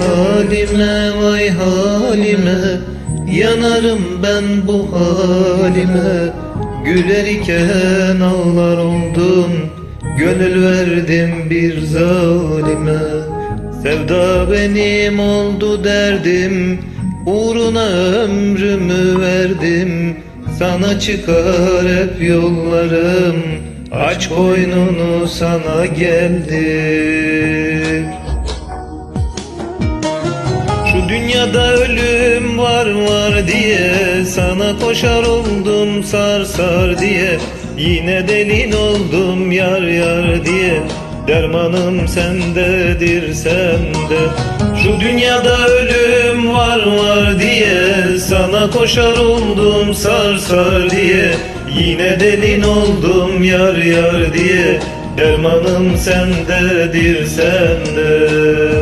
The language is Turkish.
halime vay halime. Yanarım ben bu halime. Gülerken ağlar oldum Gönül verdim bir zalime. Sevda benim oldu derdim Uğruna ömrümü verdim. Sana çıkar hep yollarım Aç boynunu sana geldim dünyada ölüm var var diye Sana koşar oldum sar sar diye. Yine delin oldum yar yar diye. Dermanım sendedir sende. Şu dünyada ölüm var var diye Sana koşar oldum sar sar diye. Yine delin oldum yar yar diye. Dermanım sendedir sende